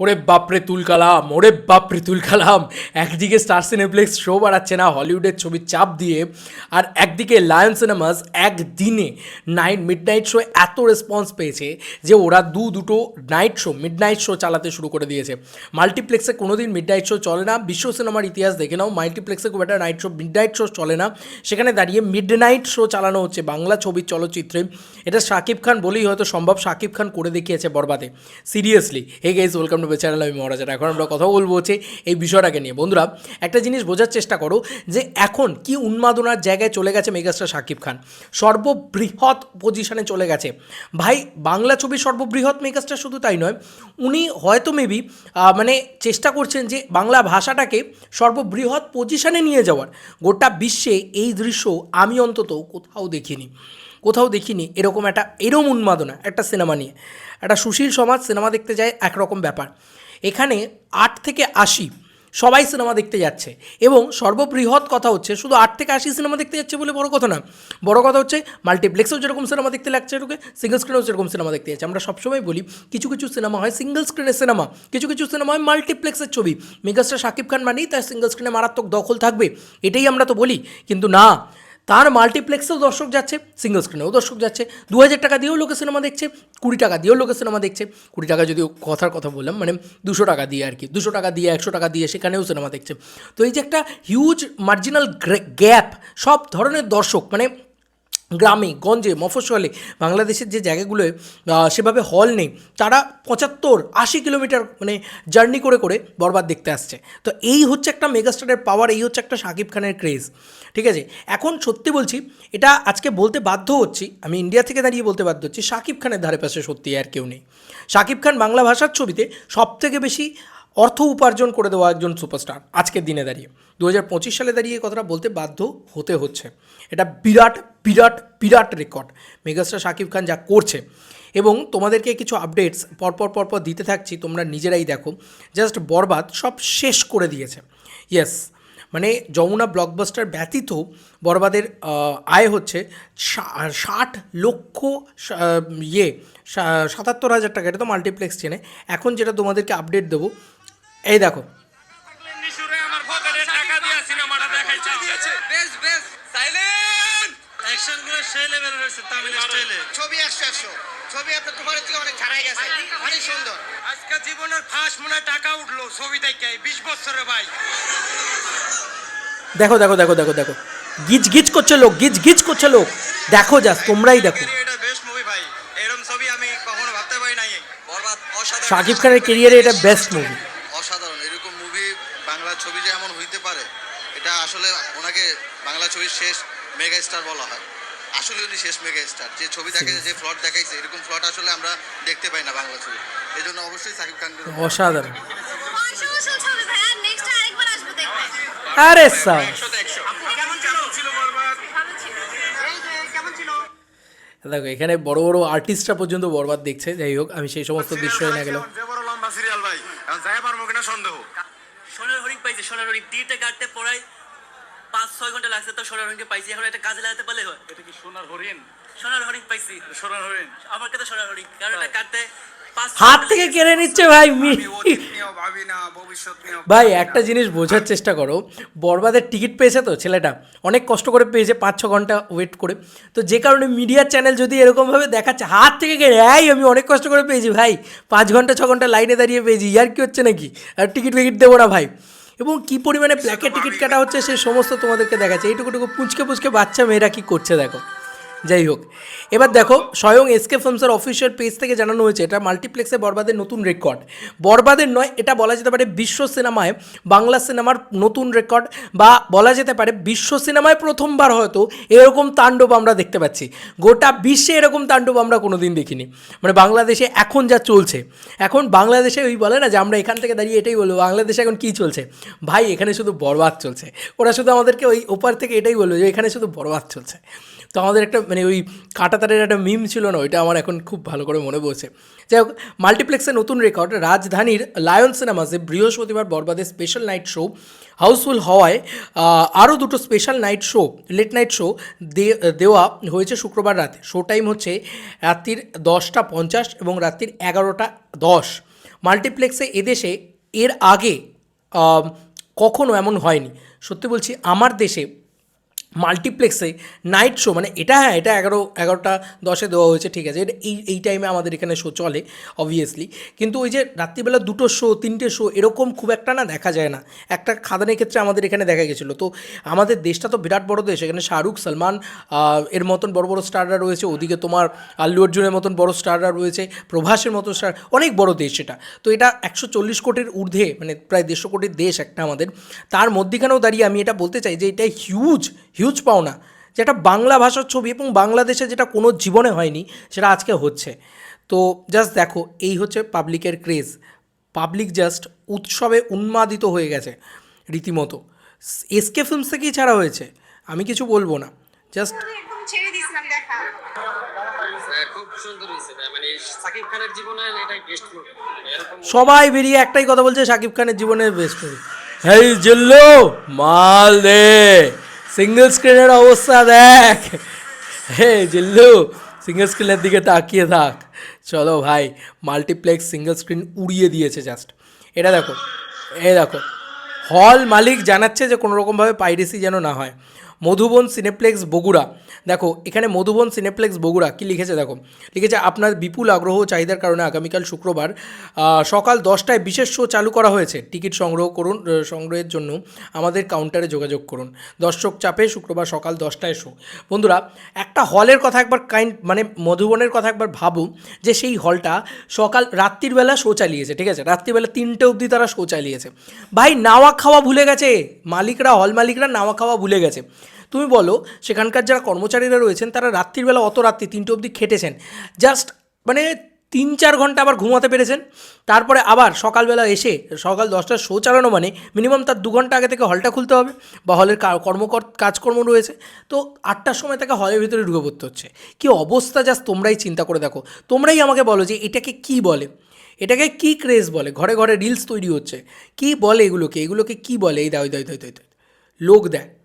ওরে বাপরে তুল কালাম, ওরে বাপরে তুল কালাম। একদিকে স্টার সিনেপ্লেক্স শো বাড়াচ্ছে না হলিউডের ছবির চাপ দিয়ে, আর একদিকে লায়ন সিনেমাস একদিনে নাইট মিড নাইট শো এত রেসপন্স পেয়েছে যে ওরা দু দুটো night show midnight show চালাতে শুরু করে দিয়েছে। মাল্টিপ্লেক্সে কোনো দিন মিড নাইট শো চলে না। বিশ্ব সিনেমার ইতিহাস দেখে নাও মাল্টিপ্লেক্সে খুব একটা night show midnight show চলে না। সেখানে দাঁড়িয়ে মিড নাইট শো চালানো হচ্ছে বাংলা ছবির চলচ্চিত্রে। এটা শাকিব খান বলেই হয়তো সম্ভব শাকিব খান করে দেখিয়েছে বরবাদে। Seriously hey guys welcome to channel আমি মহারাজার এখন আমরা কথা বলব হচ্ছে এই বিষয়টাকে নিয়ে। বন্ধুরা, একটা জিনিস বোঝার চেষ্টা করো যে এখন কি উন্মাদনার জায়গায় চলে গেছে মেগাস্টার শাকিব খান? সর্ববৃহৎ পজিশনে চলে গেছে। ভাই, বাংলা ছবির সর্ববৃহৎ মেগাস্টার শুধু তাই নয়, উনি হয়তো মেবি মানে চেষ্টা করছেন যে বাংলা ভাষাটাকে সর্ববৃহৎ পজিশনে নিয়ে যাওয়ার। গোটা বিশ্বে এই দৃশ্য আমি অন্তত কোথাও দেখিনি। কোথাও দেখিনি, এরকম একটা, এরম উন্মাদনা, একটা সিনেমা নিয়ে। একটা সুশীল সমাজ সিনেমা দেখতে যায় একরকম ব্যাপার। এখানে আট থেকে আশি সবাই সিনেমা দেখতে যাচ্ছে এবং সর্ববৃহৎ কথা হচ্ছে শুধু আট থেকে আশি সিনেমা দেখতে যাচ্ছে বলে বড় কথা না। বড় কথা হচ্ছে মাল্টিপ্লেক্সেও যেরকম সিনেমা দেখতে লাগছে এরকম সিঙ্গল স্ক্রিনেও যেরকম সিনেমা দেখতে যাচ্ছে। আমরা সবসময় বলি কিছু কিছু সিনেমা হয় সিঙ্গল স্ক্রিনের সিনেমা, কিছু কিছু সিনেমা হয় মাল্টিপ্লেক্সের ছবি। মেগাস্টার শাকিব খান মানেই তার সিঙ্গল স্ক্রিনে মারাত্মক দখল থাকবে, এটাই আমরা তো বলি। কিন্তু না তার মাল্টিপ্লেক্সেও দর্শক যাচ্ছে সিঙ্গল স্ক্রিনেও দর্শক যাচ্ছে। দু হাজার টাকা দিয়েও লোকে সিনেমা দেখছে, কুড়ি টাকা দিয়েও লোকে সিনেমা দেখছে। কুড়ি টাকা যদি কথার কথা বললাম মানে দুশো টাকা দিয়ে আর কি, দুশো টাকা দিয়ে, একশো টাকা দিয়ে সেখানেও সিনেমা দেখছে। তো এই যে একটা হিউজ মার্জিনাল গ্যাপ সব ধরনের দর্শক মানে গ্রামে, গঞ্জে, মফস্বলে, বাংলাদেশের যে জায়গাগুলোয় সেভাবে হল নেই, তারা পঁচাত্তর, আশি কিলোমিটার মানে জার্নি করে করে বরবাদ দেখতে আসছে। তো এই হচ্ছে একটা মেগাস্টারের পাওয়ার এই হচ্ছে একটা শাকিব খানের ক্রেজ ঠিক আছে? এখন সত্যি বলছি, এটা আজকে বলতে বাধ্য হচ্ছি, আমি ইন্ডিয়া থেকে দাঁড়িয়ে বলতে বাধ্য হচ্ছি, শাকিব খানের ধারে পাশে সত্যি আর কেউ নেই। শাকিব খান বাংলা ভাষার ছবিতে সব থেকে বেশি অর্থ উপার্জন করে দেওয়া একজন সুপারস্টার আজকের দিনে দাঁড়িয়ে। দু হাজার পঁচিশ সালে দাঁড়িয়ে কথাটা বলতে বাধ্য হতে হচ্ছে। এটা বিরাট বিরাট বিরাট রেকর্ড মেগাস্টার শাকিব খান যা করছে। এবং তোমাদেরকে কিছু আপডেটস পরপর পরপর দিতে থাকছি, তোমরা নিজেরাই দেখো। জাস্ট বরবাদ, সব শেষ করে দিয়েছে। ইয়েস মানে যমুনা ব্লকবাস্টার ব্যতীত বরবাদের আয় হচ্ছে ষাট লক্ষ ইয়ে সাতাত্তর হাজার টাকা। এটা তো মাল্টিপ্লেক্স চেনে। এখন যেটা তোমাদেরকে আপডেট দেবো, এই দেখো। সেই তামিল স্টাইলে। ছবি একশো একশো। ছবি আপনার তোমার থেকে অনেক ছাড়াই গেছে অনেক সুন্দর। আজকে জীবনের ফার্স্ট মনে টাকা উঠল ছবি থেকে বিশ বছরে ভাই। দেখো দেখো দেখো দেখো দেখো। গিজ গিজ করছে লোক গিজ গিজ করছে লোক। দেখো জাস্ট তোমরাই দেখো। মুভি ভাই। এরকম ছবি আমি কখনো ভাবতে পারি নাই। বরবাদ অসাধারণ শাকিব খানের কেরিয়ারে এটা বেস্ট মুভি অসাধারণ এরকম মুভি বাংলা ছবি যে এমন হইতে পারে এটা আসলে ওনাকে বাংলা ছবির শেষ মেগা স্টার বলা হয়। আসলে উনি শেষ মেগা স্টার যে ছবি দেখাইছে যে ফ্লট দেখাইছে এরকম ফ্লট আসলে আমরা দেখতে পাই না বাংলা ছবি। এই জন্য অবশ্যই সাকিব খান অসাধারণ। আরে সাস কেমন ছিল বরবাদ ভালো ছিল দেখো এখানে বড় বড় আর্টিস্টরা পর্যন্ত বরবাদ দেখছে যাই হোক আমি সেই সমস্ত দৃশ্য না গেল যে বড় লম্বা সিরিয়াল ভাই যাই পারব কিনা সন্দেহ। সোনার হরিণ পাইছি সোনার হরিণ তীরটা কাটতে পড়াই পাঁচ ছয় ঘণ্টা লাগছে তো সোনার হরিণকে পাইছি। এখন একটা কাজে লাগাতে পারলে হয়। এটা কি সোনার হরিণ? সোনার হরিণ পাইছি। সোনার হরিণ? আমার কাছে সোনার হরিণ কারণ এটা কাটতে হাত থেকে কেড়ে নিচ্ছে ভাই ভাই একটা জিনিস বোঝার চেষ্টা করো বরবাদের টিকিট পেয়েছে তো ছেলেটা অনেক কষ্ট করে পেয়েছে পাঁচ ছ ঘণ্টা ওয়েট করে। তো যে কারণে মিডিয়ার চ্যানেল যদি এরকমভাবে দেখাচ্ছে হাত থেকে কেড়ে এই আমি অনেক কষ্ট করে পেয়েছি ভাই পাঁচ ঘণ্টা ছ ঘণ্টা লাইনে দাঁড়িয়ে পেয়েছি ইয়ার কি হচ্ছে নাকি? আর টিকিট ফিকিট দেবো না ভাই। এবং কি পরিমাণে প্ল্যাকে টিকিট কাটা হচ্ছে সে সমস্ত তোমাদেরকে দেখাচ্ছে। এইটুকুটুকু পুঁচকে পুঁচকে বাচ্চা মেয়েরা কি করছে দেখো। যাই হোক, এবার দেখো, স্বয়ং এসকে ফিল্মসের অফিসিয়াল পেজ থেকে জানানো হয়েছে, এটা মাল্টিপ্লেক্সে বরবাদের নতুন রেকর্ড বরবাদের নয়, এটা বলা যেতে পারে বিশ্ব সিনেমায় বাংলা সিনেমার নতুন রেকর্ড বা বলা যেতে পারে বিশ্ব সিনেমায় প্রথমবার হয়তো এরকম তাণ্ডব আমরা দেখতে পাচ্ছি। গোটা বিশ্বে এরকম তাণ্ডব আমরা কোনোদিন দেখিনি। মানে বাংলাদেশে এখন যা চলছে, এখন বাংলাদেশে ওই বলে না যে আমরা এখান থেকে দাঁড়িয়ে এটাই বলব, বাংলাদেশে এখন কী চলছে? ভাই, এখানে শুধু বরবাদ চলছে। ওরা শুধু আমাদেরকে ওই ওপার থেকে এটাই বলবে যে এখানে শুধু বরবাদ চলছে। তো আমাদের একটা মানে ওই কাঁটাতারের একটা মিম ছিল না, ওইটা আমার এখন খুব ভালো করে মনে পড়ছে। যাই হোক, মাল্টিপ্লেক্সের নতুন রেকর্ড রাজধানীর লায়ন সিনেমাসে বৃহস্পতিবার বরবাদের স্পেশাল নাইট শো হাউসফুল হওয়ায় আরও দুটো special night show late night show দেওয়া হয়েছে শুক্রবার রাতে। শো টাইম হচ্ছে রাত্রির দশটা পঞ্চাশ এবং রাত্রির এগারোটা দশ। মাল্টিপ্লেক্সে এদেশে এর আগে কখনো এমন হয়নি। সত্যি বলছি, আমার দেশে মাল্টিপ্লেক্সে নাইট শো মানে এটা হ্যাঁ এটা এগারো, এগারোটা, দশে দেওয়া হয়েছে, ঠিক আছে। এটা এই এই টাইমে আমাদের এখানে শো চলে অবভিয়াসলি কিন্তু ওই যে রাত্রিবেলা দুটো শো তিনটে শো এরকম খুব একটা না দেখা যায় না। একটা খাদানের ক্ষেত্রে আমাদের এখানে দেখা গেছিল। তো আমাদের দেশটা তো বিরাট বড় দেশ, এখানে শাহরুখ, সলমান এর মতন বড় বড় স্টাররা রয়েছে। ওদিকে তোমার আল্লু অর্জুনের মতন বড় স্টাররা রয়েছে। প্রভাসের মতো স্টার অনেক বড় দেশ এটা। তো এটা একশো চল্লিশ কোটির ঊর্ধ্বে মানে প্রায় দেড়শো কোটির দেশ একটা আমাদের। তার মধ্যেখানেও দাঁড়িয়ে আমি এটা বলতে চাই যে, এটা হিউজ হিউজ পাওনা যেটা বাংলা ভাষার ছবি এবং বাংলাদেশে যেটা কোনো জীবনে হয়নি সেটা আজকে হচ্ছে। তো জাস্ট দেখো এই হচ্ছে পাবলিকের ক্রেজ পাবলিক জাস্ট উৎসবে উন্মাদিত হয়ে গেছে রীতিমতো। এসকে ফিল্মস থেকেই ছাড়া হয়েছে আমি কিছু বলব না। জাস্ট হ্যাঁ, খুব সুন্দর হয়েছে মানে সাকিব খানের জীবনের বেস্ট সবাই বেরিয়ে একটাই কথা বলছে শাকিব খানের জীবনের বেস্ট মুভি হেই জিল্লু মাল দে। সিঙ্গেল স্ক্রিনের অবস্থা দেখ। হে জিল্লু সিঙ্গেল স্ক্রিনের দিকে তাকিয়ে থাক। চলো ভাই মাল্টিপ্লেক্স সিঙ্গেল স্ক্রিন উড়িয়ে দিয়েছে জাস্ট এটা দেখো, এ দেখো হল মালিক জানাচ্ছে যে কোনোরকমভাবে পাইরেসি যেন না হয়। মধুবন সিনেপ্লেক্স বগুড়া। দেখো, এখানে মধুবন সিনেপ্লেক্স বগুড়া কি লিখেছে দেখো? লিখেছে, আপনার বিপুল আগ্রহ চাহিদার কারণে আগামীকাল শুক্রবার সকাল দশটায় বিশেষ শো চালু করা হয়েছে। টিকিট সংগ্রহ করুন সংগ্রহের জন্য আমাদের কাউন্টারে যোগাযোগ করুন। দর্শক চাপে শুক্রবার সকাল দশটায় শো। বন্ধুরা, একটা হলের কথা একবার কাইন্ড মানে মধুবনের কথা একবার ভাবো যে সেই হলটা সকাল, রাত্রির বেলা শো চালিয়েছে, ঠিক আছে? রাত্রিবেলা তিনটে অবধি তারা শো চালিয়েছে। ভাই, নাওয়া খাওয়া ভুলে গেছে? মালিকরা, হল মালিকরা নাওয়া খাওয়া ভুলে গেছে। তুমি বলো, সেখানকার যারা কর্মচারীরা রয়েছেন, তারা রাত্রিবেলা অত রাত্রি তিনটে অবধি খেটেছেন? জাস্ট মানে তিন চার ঘণ্টা আবার ঘুমাতে পেরেছেন? তারপরে আবার সকালবেলা এসে, সকাল দশটার শো চালানো মানে মিনিমাম তার দু ঘণ্টা আগে থেকে হলটা খুলতে হবে। বা হলের কর্মকর কাজকর্ম রয়েছে। তো আটটার সময় তাকে হলের ভিতরে ঢুকে পড়তে হচ্ছে। কী অবস্থা জাস্ট তোমরাই চিন্তা করে দেখো। তোমরাই আমাকে বলো যে এটাকে কি বলে? এটাকে কি ক্রেজ বলে? ঘরে ঘরে রিলস তৈরি হচ্ছে। কি বলে এগুলোকে? এগুলোকে কি বলে? এই দাও দাও দাও। লোক দেয়।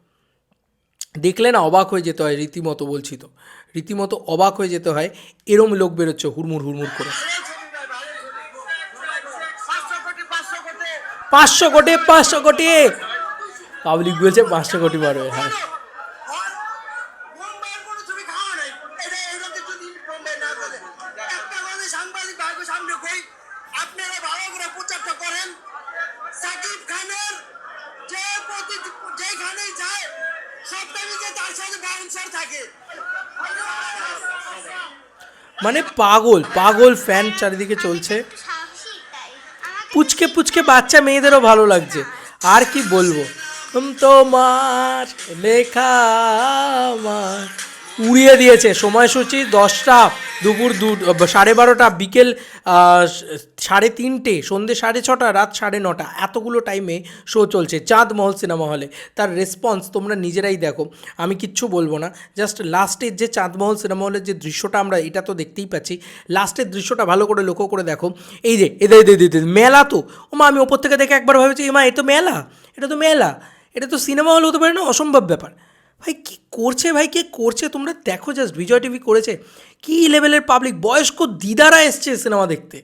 দেখলে না অবাক হয়ে যেতে হয়, রীতিমতো বলছি তো। রীতিমতো অবাক হয়ে যেতে হয়, এরম লোক বেরোচ্ছে হুড়মুড় হুড়মুড় করে। পাঁচশো কোটি পাঁচশো কোটি পাবলিক বলছে পাঁচশো কোটি বাড়বে হ্যাঁ মুম্বাইয়ের কোনো ছবি খাওয়া নাই এটা এইভাবে যদি মুম্বাই না করে একটা কথা সাংবাদিক ভাইকে সামনে কই আপনারা ভালো করে প্রচারটা করেন সাকিব খানের যে প্রতি যেখানেই যায় সপ্তাহে তার সাথে বাউন্সার থাকে মানে পাগল পাগল ফ্যান চারিদিকে চলছে। পুচকে পুচকে বাচ্চা মেয়েদেরও ভালো লাগছে। আর কি বলব? তুম তোমার লেখা আমার উড়িয়ে দিয়েছে। সময়সূচি দশটা দুপুর দু, সাড়ে বারোটা, বিকেল সাড়ে তিনটে, সন্ধে সাড়ে ছটা, রাত সাড়ে নটা। এতগুলো টাইমে শো চলছে চাঁদ মহল সিনেমা হলে তার রেসপন্স তোমরা নিজেরাই দেখো। আমি কিচ্ছু বলব না। জাস্ট লাস্টের যে চাঁদমহল সিনেমা হলের যে দৃশ্যটা আমরা, এটা তো দেখতেই পাচ্ছি। লাস্টের দৃশ্যটা ভালো করে লক্ষ্য করে দেখো। এই যে এদের এদের মেলা তো। ও মা, আমি ওপর থেকে দেখে একবার ভেবেছি, এ মা, এ তো মেলা। এটা তো মেলা। এটা তো সিনেমা হল হতে পারে না? অসম্ভব ব্যাপার। ভাই কী করছে ভাই? কে করছে? তোমরা দেখো জাস্ট বিজয় টিভি করেছে। কী লেভেলের পাবলিক বয়স্ক দিদারা এসছে সিনেমা দেখতে।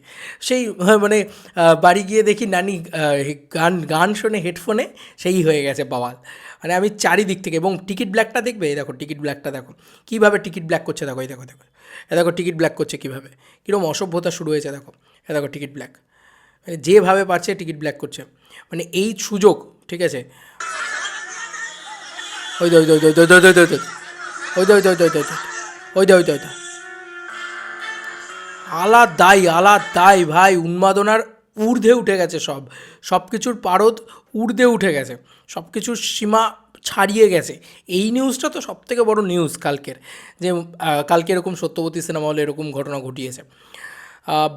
সেই হ্যাঁ, মানে বাড়ি গিয়ে দেখি নানি গান গান শোনে হেডফোনে সেই হয়ে গেছে বাওয়াল মানে আমি চারিদিক থেকে এবং টিকিট ব্ল্যাকটা দেখবে? এই দেখো টিকিট ব্ল্যাকটা দেখো। কীভাবে টিকিট ব্ল্যাক করছে দেখো এই দেখো দেখো। এ দেখো টিকিট ব্ল্যাক করছে কীভাবে? কীরকম অসভ্যতা শুরু হয়েছে দেখো। এ দেখো টিকিট ব্ল্যাক মানে যেভাবে পারছে টিকিট ব্ল্যাক করছে। মানে এই সুযোগ ঠিক আছে? ওই দে ওই দে ওই দে ওই দে ওই দে ওই দে ওই দে ওই দে ওই দে ওই দে ওই দে ওই দে ওই দে। আলাদাই আলাদাই ভাই, উন্মাদনার ঊর্ধ্বে উঠে গেছে সব। সব কিছুর পারদ ঊর্ধ্বে উঠে গেছে। সব কিছুর সীমা ছাড়িয়ে গেছে। এই নিউজটা তো সব থেকে বড় নিউজ কালকের। যে কালকে এরকম সত্যবতী সিনেমা হলে এরকম ঘটনা ঘটিয়েছে।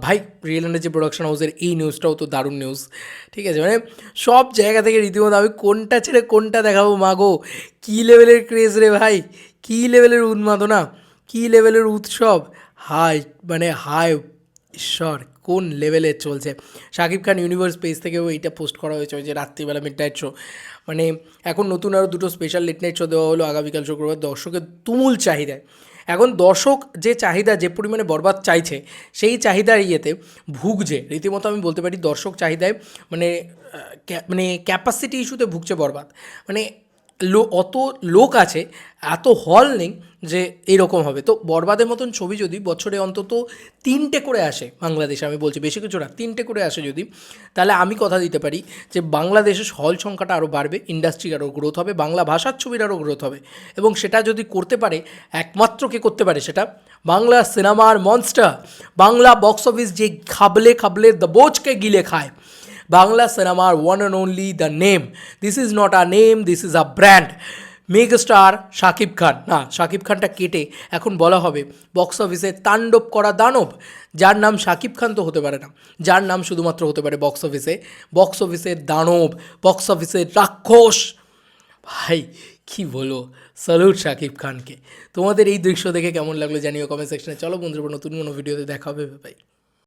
ভাই রিয়েল যে প্রোডাকশন হাউসের এই নিউজটাও তো দারুণ নিউজ ঠিক আছে মানে সব জায়গা থেকে রীতিমতো আমি কোনটা ছেড়ে কোনটা দেখাবো মাগো কী লেভেলের ক্রেজ রে ভাই? কী লেভেলের উন্মাদনা? কী লেভেলের উৎসব? হাই মানে হাই ঈশ্বর, কোন লেভেলে চলছে? শাকিব খান ইউনিভার্স পেজ থেকেও এইটা পোস্ট করা হয়েছে, ওই যে রাত্রিবেলা মিড নাইট শো মানে এখন নতুন আরও দুটো স্পেশাল লেট নাইট শো দেওয়া হলো, আগামীকাল শুক্রবার। দর্শকের তুমুল চাহিদায় এখন দর্শক যে চাহিদা, যে পরিমাণে বরবাদ চাইছে, সেই চাহিদার ইয়েতে ভুগছে। রীতিমতো আমি বলতে পারি দর্শক চাহিদায় মানে মানে ক্যাপাসিটি ইস্যুতে ভুগছে বরবাদ। মানে লো, অত লোক আছে, এত হল নেই যে এরকম হবে। তো বরবাদের মতন ছবি যদি বছরে অন্তত তিনটে করে আসে বাংলাদেশে, আমি বলছি বেশি কিছু না, তিনটে করে আসে যদি, তাহলে আমি কথা দিতে পারি যে বাংলাদেশের হল সংখ্যাটা আরও বাড়বে ইন্ডাস্ট্রির আরও গ্রোথ হবে, বাংলা ভাষার ছবির আরও গ্রোথ হবে। এবং সেটা যদি করতে পারে, একমাত্র কে করতে পারে সেটা বাংলা সিনেমার মনস্টার বাংলা বক্স অফিস যে খাবলে খাবলে দবোচকে গিলে খায়। বাংলা সিনেমার one and only the name this is not a name this is a brand megastar Shakib Khan না শাকিব খানটা কেটে এখন বলা হবে। বক্স অফিসে তাণ্ডব করা দানব। যার নাম শাকিব খান তো হতে পারে না। যার নাম শুধুমাত্র হতে পারে বক্স অফিসে বক্স অফিসের দানব বক্স অফিসের রাক্ষস। ভাই, কি বলো? স্যালুট শাকিব খানকে তোমাদের এই দৃশ্য দেখে কেমন লাগল জানিও কমেন্ট সেকশনে চলো বন্ধুরা, নতুন কোনো ভিডিওতে দেখা হবে। ভাই